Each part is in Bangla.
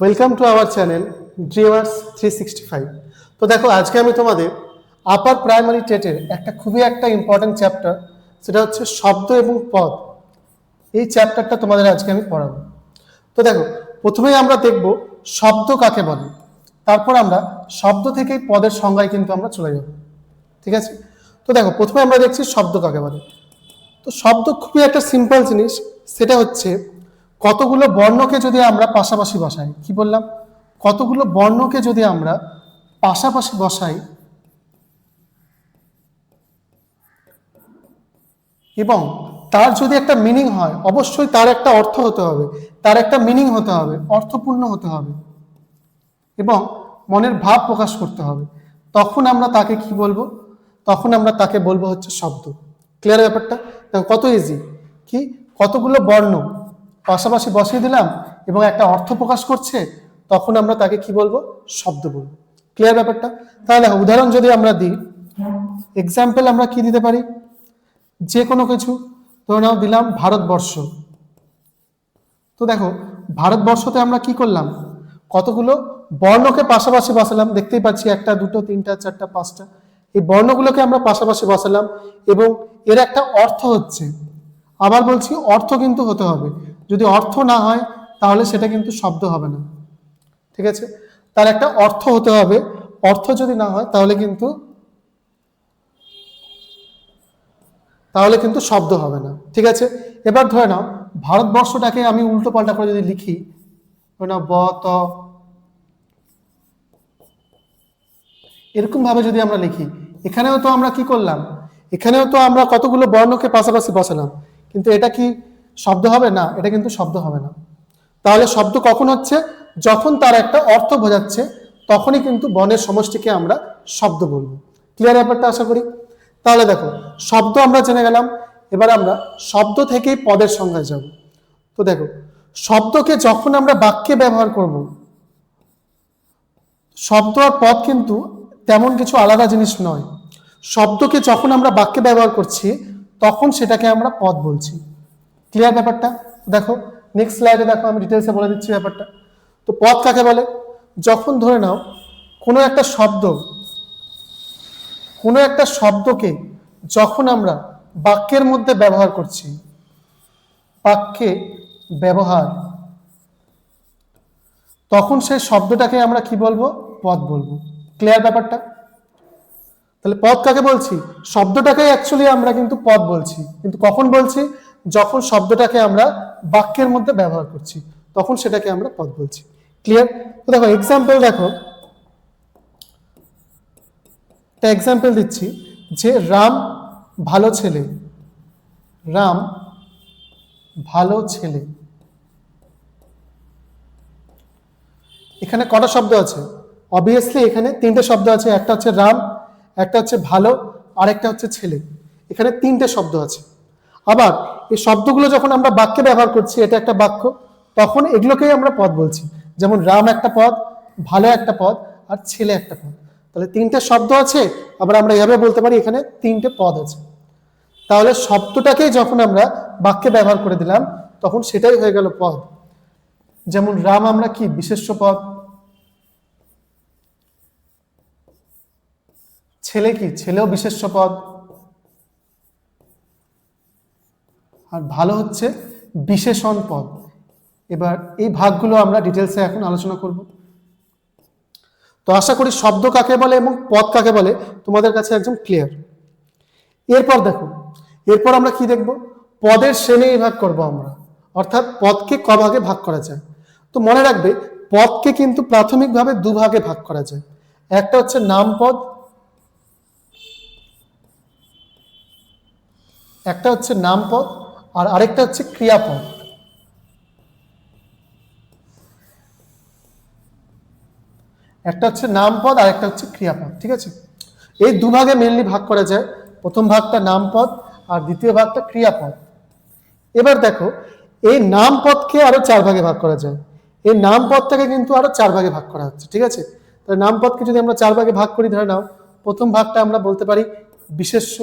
Welcome to our channel dreamers three sixty five তো দেখো, আজকে আমি তোমাদের আপার প্রাইমারি টেটের একটা খুবই একটা ইম্পর্ট্যান্ট চ্যাপ্টার সেটা হচ্ছে শব্দ এবং পদ। এই চ্যাপ্টারটা তোমাদের আজকে আমি পড়াবো। তো দেখো, প্রথমেই আমরা দেখব শব্দ কাকে বলে। তারপর আমরা শব্দ থেকেই পদের সংজ্ঞায় কিন্তু আমরা চলে যাব। ঠিক আছে? তো দেখো, প্রথমে আমরা দেখছি শব্দ কাকে বলে। তো শব্দ খুবই একটা সিম্পল জিনিস, সেটা হচ্ছে কতগুলো বর্ণকে যদি আমরা পাশাপাশি বসাই, কি বললাম? কতগুলো বর্ণকে যদি আমরা পাশাপাশি বসাই, এবং তার যদি একটা মিনিং হয়, অবশ্যই তার একটা অর্থ হতে হবে। তার একটা মিনিং হতে হবে, অর্থপূর্ণ হতে হবে, এবং মনের ভাব প্রকাশ করতে হবে। তখন আমরা তাকে কি বলব? তখন আমরা তাকে বলব হচ্ছে শব্দ। ক্লিয়ার ব্যাপারটা? কত ইজি কি? কতগুলো বর্ণ পাশাপাশি বসিয়ে দিলাম এবং একটা অর্থ প্রকাশ করছে, তখন আমরা তাকে কি বলব? শব্দ বলব। ক্লিয়ার ব্যাপারটা? তাহলে উদাহরণ যদি আমরা দিই এক্সাম্পল আমরা কি দিতে পারি? যে কোনো কিছু, ধরে নাও দিলাম ভারতবর্ষ। তো দেখো, ভারতবর্ষতে আমরা কি করলাম? কতগুলো বর্ণকে পাশাপাশি বসালাম, দেখতেই পাচ্ছি একটা, দুটো, তিনটা, চারটা, পাঁচটা। এই বর্ণগুলোকে আমরা পাশাপাশি বসালাম এবং এর একটা অর্থ হচ্ছে, আবার বলছি অর্থ কিন্তু হতে হবে। যদি অর্থ না হয়, তাহলে সেটা কিন্তু শব্দ হবে না। ঠিক আছে? তার একটা অর্থ হতে হবে। অর্থ যদি না হয়, তাহলে কিন্তু তাহলে কিন্তু শব্দ হবে না। ঠিক আছে? এবার ধরে নাও, ভারতবর্ষটাকে আমি উল্টো পাল্টা করে যদি লিখি, ধরে নাও, ব, ত এরকম ভাবে যদি আমরা লিখি, এখানেও তো আমরা কি করলাম? এখানেও তো আমরা কতগুলো বর্ণকে পাশাপাশি বসালাম। কিন্তু এটা কি শব্দ হবে? না, এটা কিন্তু শব্দ হবে না। তাহলে শব্দ কখন হচ্ছে? যখন তার একটা অর্থ বোঝাচ্ছে, তখনই কিন্তু বনের সমষ্টিকে আমরা শব্দ বলব। ক্লিয়ার ব্যাপারটা আশা করি? তাহলে দেখো, শব্দ আমরা জেনে গেলাম, এবার আমরা শব্দ থেকেই পদের সংজ্ঞায় যাব। তো দেখো, শব্দকে যখন আমরা বাক্যে ব্যবহার করব, শব্দ আর পদ কিন্তু তেমন কিছু আলাদা জিনিস নয়। শব্দকে যখন আমরা বাক্যে ব্যবহার করছি, তখন সেটাকে আমরা পদ বলছি। ক্লিয়ার ব্যাপারটা? দেখো নেক্সট স্লাইডে দেখো, আমি ডিটেলসে বলে দিচ্ছি ব্যাপারটা। তো পদ কাকে বলে? যখন ধরে নাও, কোনো একটা শব্দ, কোনো একটা শব্দকে যখন আমরা বাক্যের মধ্যে ব্যবহার করছি, বাক্যে ব্যবহার, তখন সেই শব্দটাকে আমরা কি বলব? পদ বলব। ক্লিয়ার ব্যাপারটা? তাহলে পদ কাকে বলছি? শব্দটাকে অ্যাকচুয়ালি আমরা কিন্তু পদ বলছি। কিন্তু কখন বলছি? যখন শব্দটাকে আমরা বাক্যের মধ্যে ব্যবহার করছি, তখন সেটাকে আমরা পদ বলছি। ক্লিয়ার তো দেখো এক্সাম্পল দেখো। একটা এক্সাম্পল দিচ্ছি যে রাম ভালো ছেলে। রাম ভালো ছেলে। এখানে কটা শব্দ আছে? অবভিয়াসলি এখানে তিনটে শব্দ আছে। একটা হচ্ছে রাম, একটা হচ্ছে ভালো আর একটা হচ্ছে ছেলে। এখানে তিনটে শব্দ আছে। আবার এই শব্দগুলো যখন আমরা বাক্যে ব্যবহার করছি, এটা একটা বাক্য, তখন এগুলোকেই আমরা পদ বলছি। যেমন রাম একটা পদ, ভালো একটা পদ, আর ছেলে একটা পদ। তাহলে তিনটে শব্দ আছে, আবার আমরা এভাবে বলতে পারি, এখানে তিনটে পদ আছে। তাহলে শব্দটাকেই যখন আমরা বাক্যে ব্যবহার করে দিলাম, তখন সেটাই হয়ে গেল পদ। যেমন রাম আমরা কি? বিশেষ্য পদ। ছেলে কি? ছেলেও বিশেষ্য পদ। আর ভালো হচ্ছে বিশেষণ পদ। এবার এই ভাগগুলো আমরা ডিটেলসে এখন আলোচনা করব। তো আশা করি শব্দ কাকে বলে এবং পদ কাকে বলে তোমাদের কাছে একদম ক্লিয়ার এরপর দেখো, এরপর আমরা কি দেখব? পদের শ্রেণি ভাগ করব আমরা। অর্থাৎ পদকে ক ভাগে ভাগ করা যায়। তো মনে রাখবে, পদকে কিন্তু প্রাথমিকভাবে দুভাগে ভাগ করা যায়। একটা হচ্ছে নাম পদ, একটা হচ্ছে নাম পদ আর আরেকটা হচ্ছে ক্রিয়াপদ। একটা হচ্ছে নাম পদ আর একটা হচ্ছে ক্রিয়াপদ, ঠিক আছে? এই দুভাগে মেনলি ভাগ করা যায়। প্রথম ভাগটা নাম পদ আর দ্বিতীয় ভাগটা ক্রিয়াপদ। এবার দেখো, এই নাম পদকে আরও চার ভাগে ভাগ করা যায়। এই নাম পদটাকে কিন্তু আরও চার ভাগে ভাগ করা হচ্ছে, ঠিক আছে? তাহলে নাম পদকে যদি আমরা চার ভাগে ভাগ করি, ধরে নাও, প্রথম ভাগটা আমরা বলতে পারি বিশেষ্য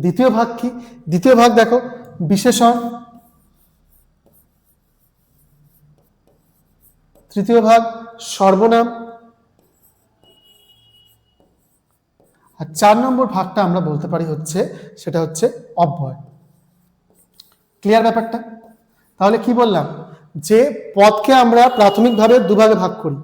দ্বিতীয় ভাগ কি? দ্বিতীয় ভাগ দেখো, বিশেষণ, তৃতীয় ভাগ সর্বনাম, আর চার নম্বর ভাগটা আমরা বলতে পারি হচ্ছে, সেটা হচ্ছে অব্যয়। ক্লিয়ার ব্যাপারটা? তাহলে কি বললাম? যে পদকে আমরা প্রাথমিকভাবে দুভাগে ভাগ করি।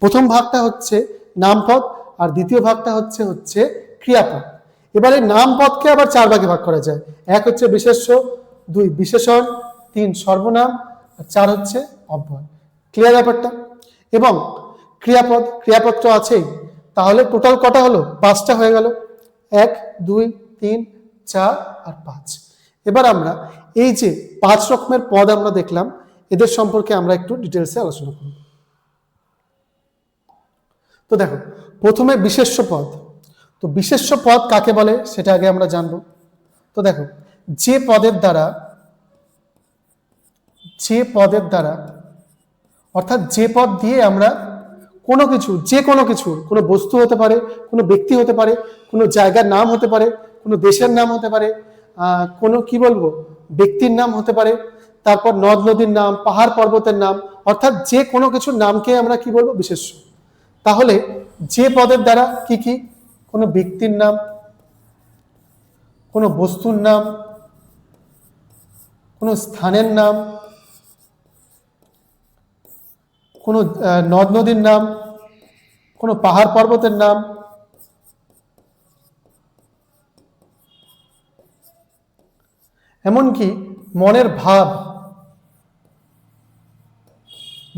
প্রথম ভাগটা হচ্ছে নামপদ, আর দ্বিতীয় ভাগটা হচ্ছে হচ্ছে ক্রিয়াপদ। এবারে নাম পদকে আবার চার ভাগে ভাগ করা যায়। এক হচ্ছে বিশেষ্য, দুই বিশেষণ তিন সর্বনাম, আর চার হচ্ছে অব্যয়। ক্লিয়ার ব্যাপারটা? এবং ক্রিয়াপদ ক্রিয়াপদ তো আছেই। তাহলে টোটাল কটা হলো? পাঁচটা হয়ে গেল। এক, দুই, তিন, চার আর পাঁচ। এবার আমরা এই যে পাঁচ রকমের পদ আমরা দেখলাম, এদের সম্পর্কে আমরা একটু ডিটেলসে আলোচনা করব। তো দেখো, প্রথমে বিশেষ্য পদ। তো বিশেষ্য পদ কাকে বলে সেটা আগে আমরা জানব। তো দেখো, যে পদের দ্বারা, যে পদের দ্বারা, অর্থাৎ যে পদ দিয়ে আমরা কোনো কিছু, যে কোনো কিছু, কোনো বস্তু হতে পারে, কোনো ব্যক্তি হতে পারে, কোনো জায়গার নাম হতে পারে, কোনো দেশের নাম হতে পারে কোনো কি বলব, ব্যক্তির নাম হতে পারে, তারপর নদ নদীর নাম, পাহাড় পর্বতের নাম, অর্থাৎ যে কোনো কিছুর নামকে আমরা কি বলব, বিশেষ্য। তাহলে যে পদের দ্বারা কি কি? কোনো ব্যক্তির নাম, কোনো বস্তুর নাম, কোনো স্থানের নাম, কোনো নদ নদীর নাম, কোনো পাহাড় পর্বতের নাম, এমনকি মনের ভাব,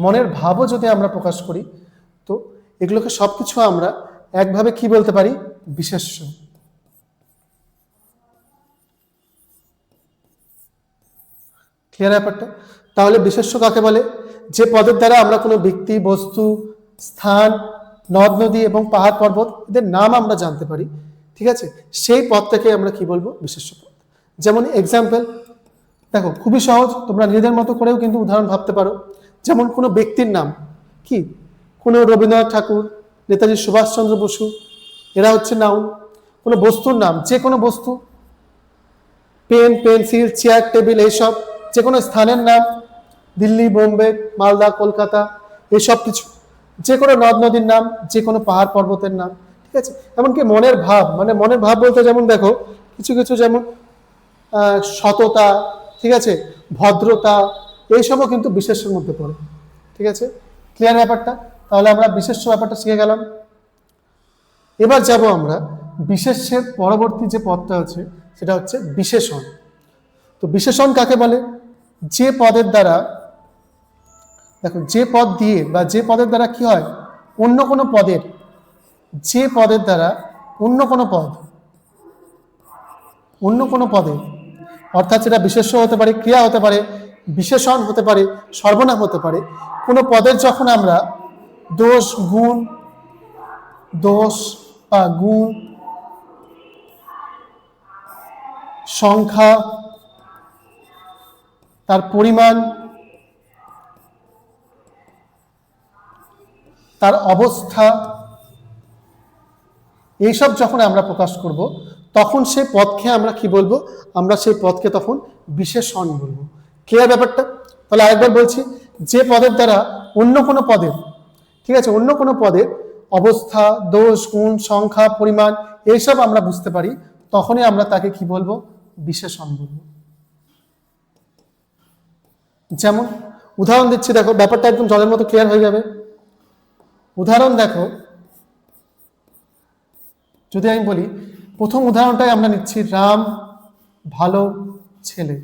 মনের ভাবও যদি আমরা প্রকাশ করি, তো এগুলোকে সব কিছু আমরা একভাবে কি বলতে পারি? বিশেষ্য ক্লিয়ার ব্যাপারটা? তাহলে বিশেষ্য কাকে বলে? যে পদের দ্বারা আমরা কোনো ব্যক্তি, বস্তু, স্থান, নদ, নদী এবং পাহাড়, পর্বত, এদের নাম আমরা জানতে পারি, ঠিক আছে? সেই পদটাকে আমরা কি বলব? বিশেষ্য পদ। যেমন এক্সাম্পল দেখো, খুবই সহজ, তোমরা নিজেদের মতো করেও কিন্তু উদাহরণ ভাবতে পারো। যেমন কোনো ব্যক্তির নাম, কি? কোনো রবীন্দ্রনাথ ঠাকুর নেতাজি সুভাষচন্দ্র বসু, এরা হচ্ছে নাউন কোনো বস্তুর নাম যে কোনো বস্তু পেন পেন্সিল চেয়ার টেবিল এইসব যে কোনো স্থানের নাম, দিল্লি, বোম্বে, মালদা, কলকাতা এসব কিছু যে কোনো নদ নদীর নাম যে কোনো পাহাড় পর্বতের নাম, ঠিক আছে? এমনকি মনের ভাব মানে মনের ভাব বলতে যেমন দেখো, কিছু কিছু যেমন সততা, ঠিক আছে? ভদ্রতা, এইসবও কিন্তু বিশেষের মধ্যে পড়ে, ঠিক আছে? ক্লিয়ার ব্যাপারটা? তাহলে আমরা বিশেষ্য ব্যাপারটা শিখে গেলাম। এবার যাব আমরা বিশেষ্যের পরবর্তী যে পদটা আছে, সেটা হচ্ছে বিশেষণ। তো বিশেষণ কাকে বলে? যে পদের দ্বারা, দেখো, যে পদ দিয়ে বা যে পদের দ্বারা কি হয়? অন্য কোনো পদের, যে পদের দ্বারা অন্য কোনো পদ, অন্য কোনো পদে, অর্থাৎ সেটা বিশেষ্য হতে পারে, ক্রিয়া হতে পারে, বিশেষণ হতে পারে, সর্বনাম হতে পারে, কোনো পদের যখন আমরা দোষ গুণ, দোষ বা গুণ, সংখ্যা, তার পরিমাণ, তার অবস্থা, এইসব যখন আমরা প্রকাশ করব, তখন সেই পদকে আমরা কি বলব? আমরা সেই পদকে তখন বিশেষণ বলব। ক্লিয়ার ব্যাপারটা? তাহলে আরেকবার বলছি, যে পদের দ্বারা অন্য কোনো পদের ঠিক আছে? অন্য কোনো পদের অবস্থা, দোষ, গুণ, সংখ্যা, পরিমাণ এইসব আমরা বুঝতে পারি। তখনই আমরা তাকে কি বলব? বিশেষণ বলব। যেমন উদাহরণ দিচ্ছি, দেখো, ব্যাপারটা একদম জলের মতো ক্লিয়ার হয়ে যাবে। উদাহরণ দেখো। যদি আমি বলি, প্রথম উদাহরণটাই আমরা নিচ্ছি, রাম ভালো ছেলে।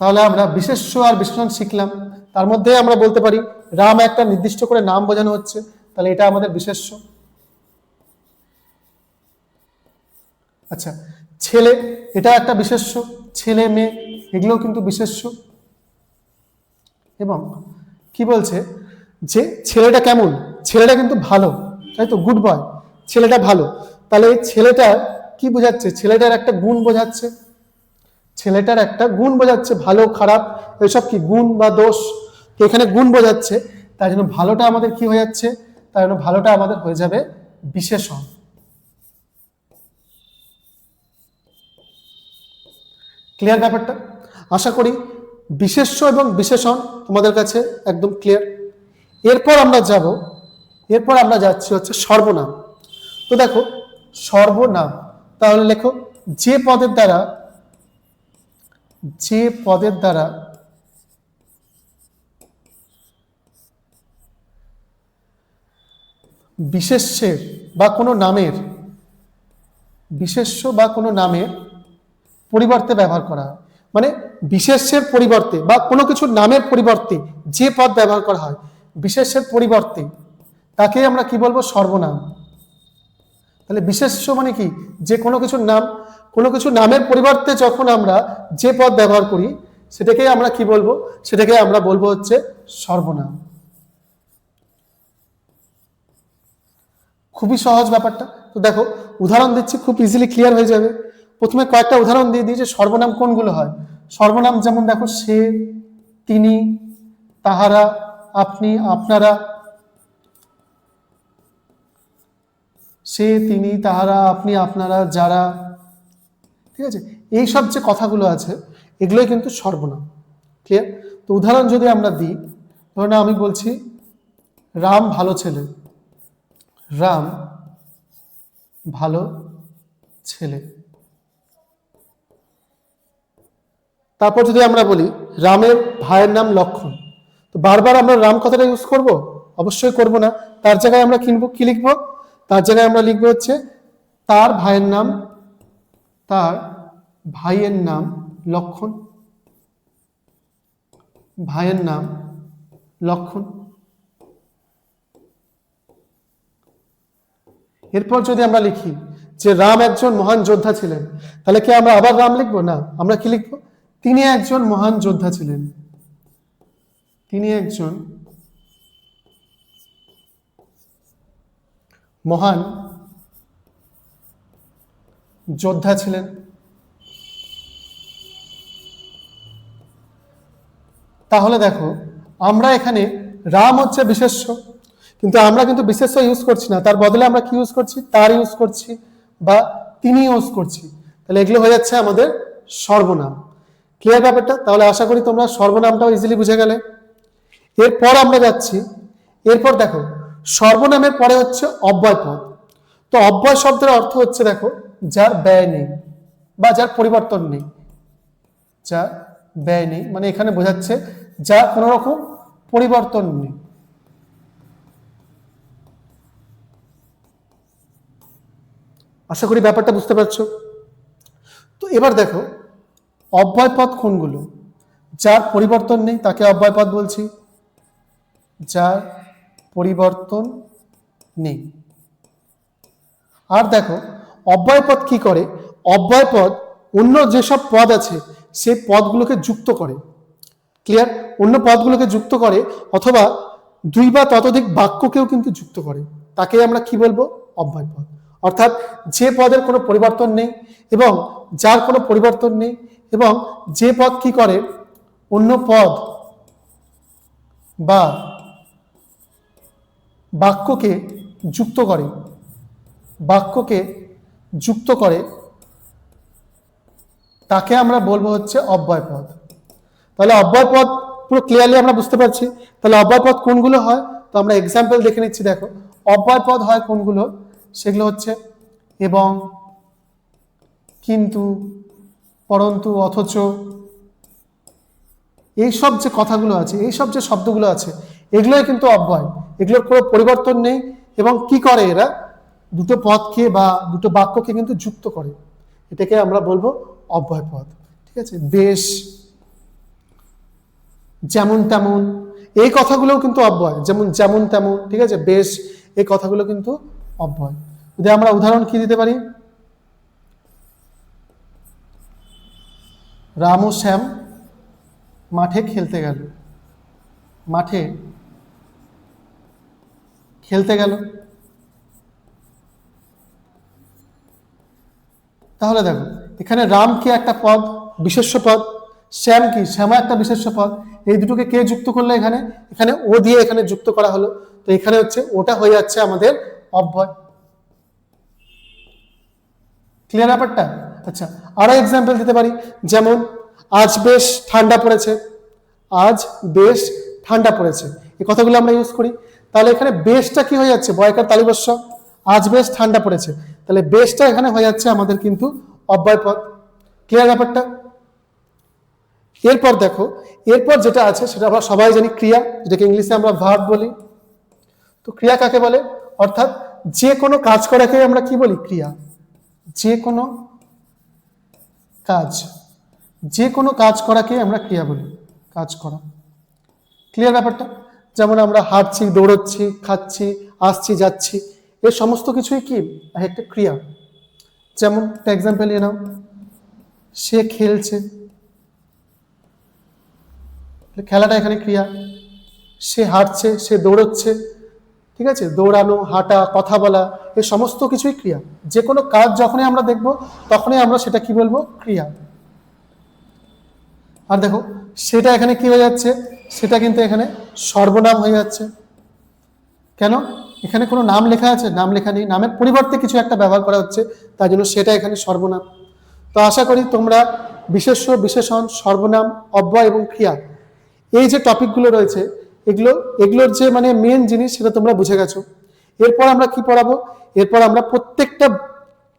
তাহলে আমরা বিশেষ্য আর বিশেষণ শিখলাম। তার মধ্যে আমরা বলতে পারি রাম একটা নির্দিষ্ট করে নাম বোঝানো হচ্ছে। তাহলে এটা আমাদের বিশেষ্য। আচ্ছা ছেলে, এটা একটা বিশেষ্য। ছেলে, মেয়ে, এগুলোও কিন্তু বিশেষ্য। এবং কি বলছে? যে ছেলেটা কেমন? ছেলেটা কিন্তু ভালো, তাই তো? গুড বয় ছেলেটা ভালো। তাহলে ছেলেটা কি বোঝাচ্ছে? ছেলেটার একটা গুণ বোঝাচ্ছে। ছেলেটার একটা গুণ বোঝাচ্ছে, ভালো, খারাপ এসব কি? গুণ বা দোষ? তো এখানে গুণ বোঝাচ্ছে তাই জন্য ভালোটা আমাদের কি হয়ে যাচ্ছে? তাই জন্য ভালোটা আমাদের হয়ে যাবে বিশেষণ। ক্লিয়ার ব্যাপারটা? আশা করি বিশেষ্য এবং বিশেষণ তোমাদের কাছে একদম ক্লিয়ার এরপর আমরা যাব, এরপর আমরা যাচ্ছি হচ্ছে সর্বনাম। তো দেখো, সর্বনাম, তাহলে লেখো, যে পদের দ্বারা, যে পদের দ্বারা বিশেষ্যের বা কোনো নামের, বিশেষ্য বা কোনো নামের পরিবর্তে ব্যবহার করা হয়। মানে বিশেষ্যের পরিবর্তে বা কোনো কিছু নামের পরিবর্তে যে পদ ব্যবহার করা হয়, বিশেষ্যের পরিবর্তে তাকে আমরা কি বলব? সর্বনাম। তাহলে বিশেষ্য মানে কি? যে কোনো কিছুর নাম, কোনো কিছু নামের পরিবর্তে যখন আমরা যে পদ ব্যবহার করি, সেটাকে আমরা কি বলব? সেটাকে আমরা বলব হচ্ছে সর্বনাম। খুবই সহজ ব্যাপারটা। তো দেখো, উদাহরণ দিচ্ছি, খুব ইজিলি ক্লিয়ার হয়ে যাবে। প্রথমে কয়েকটা উদাহরণ দিয়ে দিই যে সর্বনাম কোনগুলো হয়। সর্বনাম যেমন দেখো, সে, তিনি, তাহারা, আপনি, আপনারা। সে, তিনি, তাহারা, আপনি, আপনারা, যারা। ঠিক আছে? এই সব যে কথাগুলো আছে, এগুলোই কিন্তু সর্বনাম। ক্লিয়ার তো উদাহরণ যদি আমরা দিই ধরুন আমি বলছি, রাম ভালো ছেলে। রাম ভালো ছেলে। তারপর যদি আমরা বলি রামের ভাইয়ের নাম লক্ষণ, তো বারবার আমরা রাম কথাটা ইউজ করব? অবশ্যই করব না। তার জায়গায় আমরা কিনবো, কি লিখব? তার জায়গায় আমরা লিখব হচ্ছে, তার ভাইয়ের নাম, তার ভাইয়ের নাম লক্ষণ। ভাইয়ের নাম লক্ষণ। এরপর যদি আমরা লিখি যে রাম একজন মহান যোদ্ধা ছিলেন, তাহলে কি আমরা আবার রাম লিখব? না। আমরা কি লিখব? তিনি একজন মহান যোদ্ধা ছিলেন। তিনি একজন মহান যোদ্ধা ছিলেন। তাহলে দেখো, আমরা এখানে রাম হচ্ছে বিশেষ্য। কিন্তু আমরা কিন্তু বিশেষ্য ইউজ করছি না। তার বদলে আমরা কি ইউজ করছি? তার ইউজ করছি বা তিনি ইউজ করছি। তাহলে এগুলো হয়ে যাচ্ছে আমাদের সর্বনাম। ক্লিয়ার ব্যাপারটা? তাহলে আশা করি তোমরা সর্বনামটাও ইজিলি বুঝে গেলে। এরপর আমরা যাচ্ছি। এরপর দেখো, সর্বনামের পরে হচ্ছে অব্যয় পদ। তো অব্যয় শব্দের অর্থ হচ্ছে দেখো, যার ব্যয় নেই বা যার পরিবর্তন নেই। যার ব্যয় নেই মানে এখানে বোঝাচ্ছে, যার কোনো রকম পরিবর্তন নেই। আশা করি ব্যাপারটা বুঝতে পারছ? তো এবার দেখো অব্যয় পদ কোনগুলো? যার পরিবর্তন নেই, তাকে অব্যয় পদ বলছি। যার পরিবর্তন নেই। আর দেখো অব্যয় পদ কি করে? অব্যয় পদ অন্য যেসব পদ আছে সেই পদগুলোকে যুক্ত করে। ক্লিয়ার? অন্য পদগুলোকে যুক্ত করে, অথবা দুই বা ততোধিক বাক্যকেও কিন্তু যুক্ত করে। তাকে আমরা কি বলব? অব্যয় পদ অর্থাৎ যে পদের কোনো পরিবর্তন নেই এবং যার কোনো পরিবর্তন নেই এবং যে পদ কি করে? অন্য পদ বা বাক্যকে যুক্ত করে, বাক্যকে যুক্ত করে, তাকে আমরা বলব হচ্ছে অব্যয় পদ। তাহলে অব্যয় পদ পুরো ক্লিয়ারলি আমরা বুঝতে পারছি। তাহলে অব্যয় পদ কোনগুলো হয়? তো আমরা এক্সাম্পল দেখে নিচ্ছি, দেখো। অব্যয় পদ হয় কোনগুলো? সেগুলো হচ্ছে, এবং কিন্তু, পরন্তু, অথচ এই সব যে কথাগুলো আছে এই সব যে শব্দগুলো আছে, এগুলোই কিন্তু অব্যয়। এগুলোর কোনো পরিবর্তন নেই, এবং কি করে এরা? দুটো পদকে বা দুটো বাক্যকে কিন্তু যুক্ত করে। এটাকে আমরা বলব অব্যয় পদ। ঠিক আছে? বেশ, যেমন তেমন, এই কথাগুলোও কিন্তু অব্যয়। যেমন যেমন তেমন, ঠিক আছে? বেশ, এই কথাগুলো কিন্তু অব্যয়। যদি আমরা উদাহরণ কি দিতে পারি? রাম ও শ্যাম মাঠে খেলতে গেল। মাঠে খেলতে গেল। তাহলে দেখো, এখানে রাম কি একটা পদ, বিশেষ্য পদ? শ্যাম কি? শ্যামা একটা বিশেষ্য পদ। এই দুটোকে কে যুক্ত করল এখানে? এখানে ও দিয়ে এখানে যুক্ত করা হলো। তো এখানে হচ্ছে ওটা হয়ে যাচ্ছে আমাদের অব্যয় ক্লিয়ার ব্যাপারটা আচ্ছা আরও এক্সাম্পল দিতে পারি। যেমন, আজ বেশ ঠান্ডা পড়েছে। আজ বেশ ঠান্ডা পড়েছে। এই কথাগুলো আমরা ইউজ করি। তাহলে এখানে বেশটা কি হয়ে যাচ্ছে? বয়কার তালিবস্য আজ বেশ ঠান্ডা পড়েছে। তাহলে বেশটা এখানে হয়ে যাচ্ছে আমাদের কিন্তু অব্যয় পদ ক্লিয়ার ব্যাপারটা এরপর দেখো, এরপর যেটা আছে সেটা আমরা সবাই জানি ক্রিয়া। যেটাকে ইংলিশে আমরা ভার্ব বলি। তো ক্রিয়া কাকে বলে? অর্থাৎ যে কোনো কাজ করাকে আমরা কি বলি? ক্রিয়া। যে কোনো কাজ, যে কোনো কাজ করাকে আমরা ক্রিয়া বলি, কাজ করা। ক্লিয়ার ব্যাপারটা? যেমন আমরা হাঁটছি, দৌড়চ্ছি, খাচ্ছি, আসছি, যাচ্ছি, এ সমস্ত কিছুই কি? এক একটা ক্রিয়া। যেমন একটা এক্সাম্পল নিয়ে নাও। সে খেলছে। খেলাটা এখানে ক্রিয়া। সে হাঁটছে, সে দৌড়চ্ছে ঠিক আছে? দৌড়ানো, হাঁটা, কথা বলা এই সমস্ত কিছুই ক্রিয়া। যে কোনো কাজ যখনই আমরা দেখব, তখনই আমরা সেটা কি বলব? ক্রিয়া। আর দেখো, সেটা এখানে কি হয়ে যাচ্ছে? সেটা কিন্তু এখানে সর্বনাম হয়ে যাচ্ছে। কেন? এখানে কোনো নাম লেখা আছে? নাম লেখা নেই। নামের পরিবর্তে কিছু একটা ব্যবহার করা হচ্ছে তাই জন্য সেটা এখানে সর্বনাম। তো আশা করি তোমরা বিশেষ্য, বিশেষণ, সর্বনাম, অব্যয় এবং ক্রিয়া, এই যে টপিকগুলো রয়েছে এগুলো, এগুলোর যে মানে মেন জিনিস সেটা তোমরা বুঝে গেছো। এরপর আমরা কি পড়াবো? এরপর আমরা প্রত্যেকটা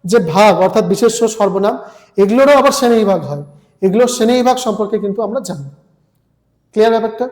যে ভাগ, অর্থাৎ বিশেষ সর্বনাম, এগুলোরও আবার শ্রেণি বিভাগ হয়। এগুলোর শ্রেণি বিভাগ সম্পর্কে কিন্তু আমরা জানি ক্লিয়ার ব্যাপারটা?